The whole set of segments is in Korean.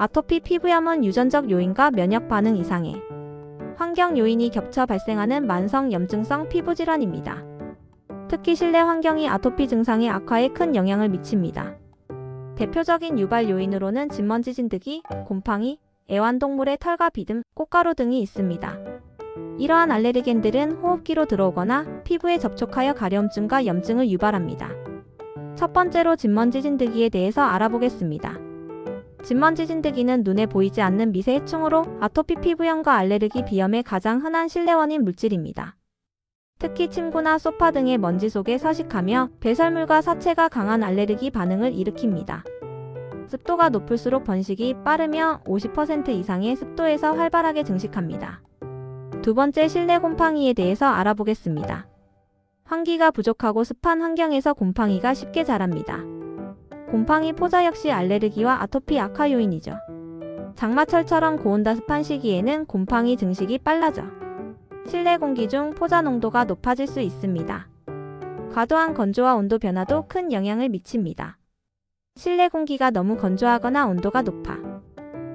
아토피 피부염은 유전적 요인과 면역 반응 이상해 환경 요인이 겹쳐 발생하는 만성 염증성 피부 질환입니다. 특히 실내 환경이 아토피 증상의 악화에 큰 영향을 미칩니다. 대표적인 유발 요인으로는 진먼지 진드기, 곰팡이, 애완동물의 털과 비듬, 꽃가루 등이 있습니다. 이러한 알레르겐들은 호흡기로 들어오거나 피부에 접촉하여 가려움증과 염증을 유발합니다. 첫 번째로 진먼지 진드기에 대해서 알아보겠습니다. 진먼지 진드기는 눈에 보이지 않는 미세 해충으로 아토피 피부염과 알레르기 비염의 가장 흔한 실내 원인 물질입니다. 특히 침구나 소파 등의 먼지 속에 서식하며 배설물과 사체가 강한 알레르기 반응을 일으킵니다. 습도가 높을수록 번식이 빠르며 50% 이상의 습도에서 활발하게 증식합니다. 두 번째 실내 곰팡이에 대해서 알아보겠습니다. 환기가 부족하고 습한 환경에서 곰팡이가 쉽게 자랍니다. 곰팡이 포자 역시 알레르기와 아토피 악화 요인이죠. 장마철처럼 고온다 습한 시기에는 곰팡이 증식이 빨라져 실내 공기 중 포자 농도가 높아질 수 있습니다. 과도한 건조와 온도 변화도 큰 영향을 미칩니다. 실내 공기가 너무 건조하거나 온도가 높아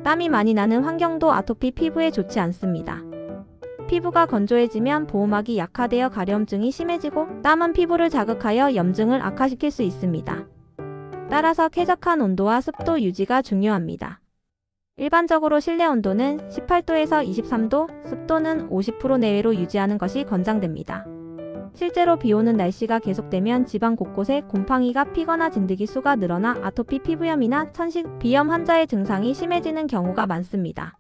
땀이 많이 나는 환경도 아토피 피부에 좋지 않습니다. 피부가 건조해지면 보호막이 약화되어 가려움증이 심해지고 땀은 피부를 자극하여 염증을 악화시킬 수 있습니다. 따라서 쾌적한 온도와 습도 유지가 중요합니다. 일반적으로 실내 온도는 18도에서 23도, 습도는 50% 내외로 유지하는 것이 권장됩니다. 실제로 비 오는 날씨가 계속되면 지방 곳곳에 곰팡이가 피거나 진드기 수가 늘어나 아토피 피부염이나 천식, 비염 환자의 증상이 심해지는 경우가 많습니다.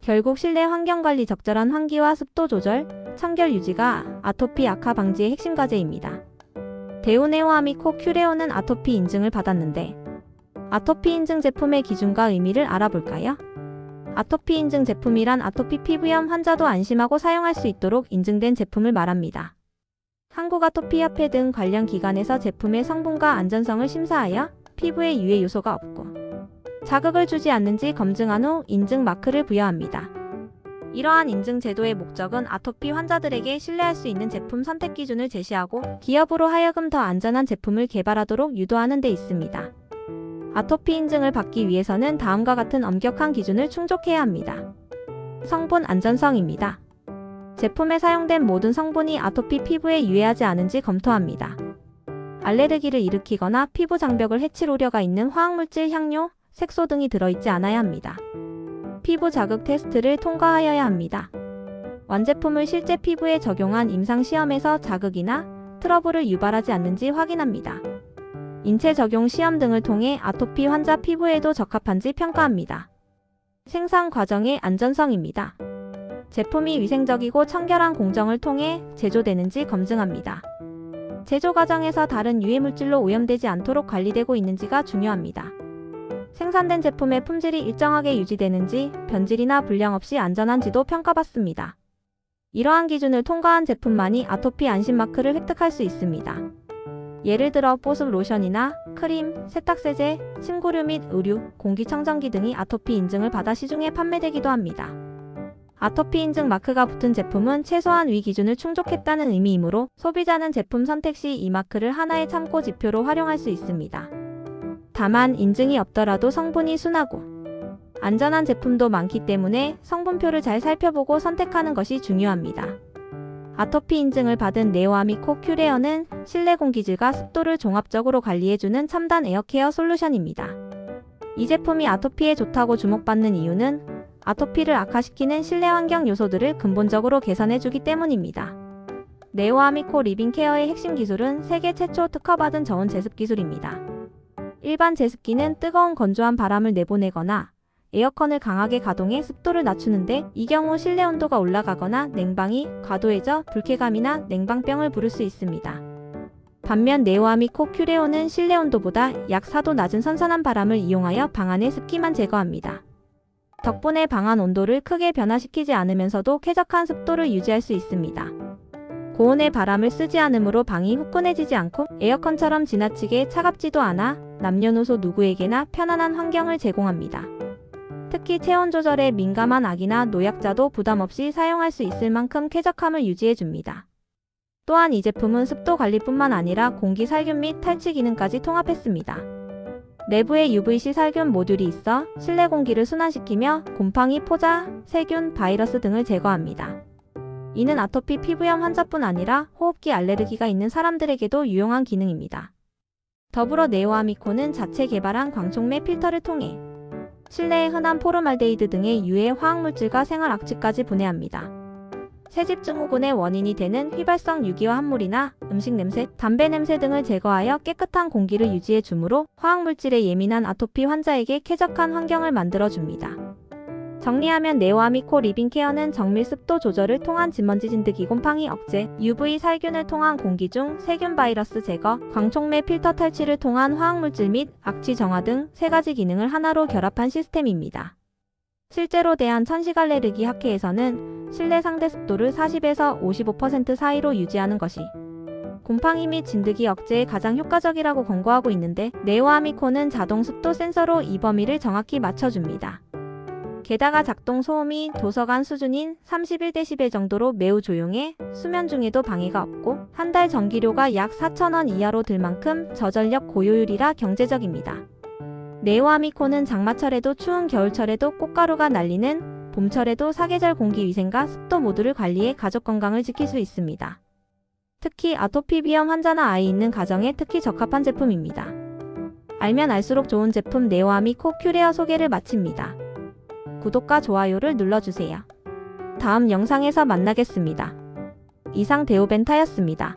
결국 실내 환경 관리 적절한 환기와 습도 조절, 청결 유지가 아토피 악화 방지의 핵심 과제입니다. 데오네오아미코 큐레오는 아토피 인증을 받았는데 아토피 인증 제품의 기준과 의미를 알아볼까요? 아토피 인증 제품이란 아토피 피부염 환자도 안심하고 사용할 수 있도록 인증된 제품을 말합니다. 한국아토피협회 등 관련 기관에서 제품의 성분과 안전성을 심사하여 피부에 유해 요소가 없고 자극을 주지 않는지 검증한 후 인증 마크를 부여합니다. 이러한 인증 제도의 목적은 아토피 환자들에게 신뢰할 수 있는 제품 선택 기준을 제시하고 기업으로 하여금 더 안전한 제품을 개발하도록 유도하는 데 있습니다. 아토피 인증을 받기 위해서는 다음과 같은 엄격한 기준을 충족해야 합니다. 성분 안전성입니다. 제품에 사용된 모든 성분이 아토피 피부에 유해하지 않은지 검토합니다. 알레르기를 일으키거나 피부 장벽을 해칠 우려가 있는 화학물질, 향료, 색소 등이 들어있지 않아야 합니다. 피부 자극 테스트를 통과하여야 합니다. 완제품을 실제 피부에 적용한 임상 시험에서 자극이나 트러블을 유발하지 않는지 확인합니다. 인체 적용 시험 등을 통해 아토피 환자 피부에도 적합한지 평가합니다. 생산 과정의 안전성입니다. 제품이 위생적이고 청결한 공정을 통해 제조되는지 검증합니다. 제조 과정에서 다른 유해 물질로 오염되지 않도록 관리되고 있는지가 중요합니다. 생산된 제품의 품질이 일정하게 유지되는지 변질이나 불량 없이 안전한지도 평가받습니다. 이러한 기준을 통과한 제품만이 아토피 안심 마크를 획득할 수 있습니다. 예를 들어 보습 로션이나 크림, 세탁세제, 침구류 및 의류, 공기청정기 등이 아토피 인증을 받아 시중에 판매되기도 합니다. 아토피 인증 마크가 붙은 제품은 최소한 위 기준을 충족했다는 의미이므로 소비자는 제품 선택 시 이 마크를 하나의 참고 지표로 활용할 수 있습니다. 다만 인증이 없더라도 성분이 순하고 안전한 제품도 많기 때문에 성분표를 잘 살펴보고 선택하는 것이 중요합니다. 아토피 인증을 받은 네오아미코 큐레어는 실내 공기질과 습도를 종합적으로 관리해주는 첨단 에어케어 솔루션입니다. 이 제품이 아토피에 좋다고 주목받는 이유는 아토피를 악화시키는 실내 환경 요소들을 근본적으로 개선해주기 때문입니다. 네오아미코 리빙 케어의 핵심 기술은 세계 최초 특허받은 저온 제습 기술입니다. 일반 제습기는 뜨거운 건조한 바람을 내보내거나 에어컨을 강하게 가동해 습도를 낮추는데 이 경우 실내 온도가 올라가거나 냉방이 과도해져 불쾌감이나 냉방병을 부를 수 있습니다. 반면 네오아 미코 큐레오는 실내 온도보다 약 4도 낮은 선선한 바람을 이용하여 방 안의 습기만 제거합니다. 덕분에 방 안 온도를 크게 변화시키지 않으면서도 쾌적한 습도를 유지할 수 있습니다. 고온의 바람을 쓰지 않으므로 방이 후끈해지지 않고 에어컨처럼 지나치게 차갑지도 않아 남녀노소 누구에게나 편안한 환경을 제공합니다. 특히 체온 조절에 민감한 아기나 노약자도 부담 없이 사용할 수 있을 만큼 쾌적함을 유지해 줍니다. 또한 이 제품은 습도 관리뿐만 아니라 공기 살균 및 탈취 기능까지 통합했습니다. 내부에 UVC 살균 모듈이 있어 실내 공기를 순환시키며 곰팡이, 포자, 세균, 바이러스 등을 제거합니다. 이는 아토피 피부염 환자뿐 아니라 호흡기 알레르기가 있는 사람들에게도 유용한 기능입니다. 더불어 네오아미코는 자체 개발한 광촉매 필터를 통해 실내에 흔한 포르말데이드 등의 유해 화학물질과 생활 악취까지 분해합니다. 새집 증후군의 원인이 되는 휘발성 유기화 합물이나 음식 냄새, 담배 냄새 등을 제거하여 깨끗한 공기를 유지해 주므로 화학물질에 예민한 아토피 환자에게 쾌적한 환경을 만들어 줍니다. 정리하면 네오아 미코 리빙 케어는 정밀 습도 조절을 통한 진먼지 진드기 곰팡이 억제, UV 살균을 통한 공기 중 세균 바이러스 제거, 광촉매 필터 탈취를 통한 화학물질 및 악취 정화 등 세 가지 기능을 하나로 결합한 시스템입니다. 실제로 대한 천식알레르기 학회에서는 실내 상대 습도를 40에서 55% 사이로 유지하는 것이 곰팡이 및 진드기 억제에 가장 효과적이라고 권고하고 있는데 네오아미코는 자동 습도 센서로 이 범위를 정확히 맞춰줍니다. 게다가 작동 소음이 도서관 수준인 31dB 정도로 매우 조용해 수면 중에도 방해가 없고 한 달 전기료가 약 4,000원 이하로 들 만큼 저전력 고효율이라 경제적입니다. 네오아미코는 장마철에도 추운 겨울철에도 꽃가루가 날리는 봄철에도 사계절 공기 위생과 습도 모두를 관리해 가족 건강을 지킬 수 있습니다. 특히 아토피 비염 환자나 아이 있는 가정에 특히 적합한 제품입니다. 알면 알수록 좋은 제품 네오아미코 큐레어 소개를 마칩니다. 구독과 좋아요를 눌러주세요. 다음 영상에서 만나겠습니다. 이상 대우벤타였습니다.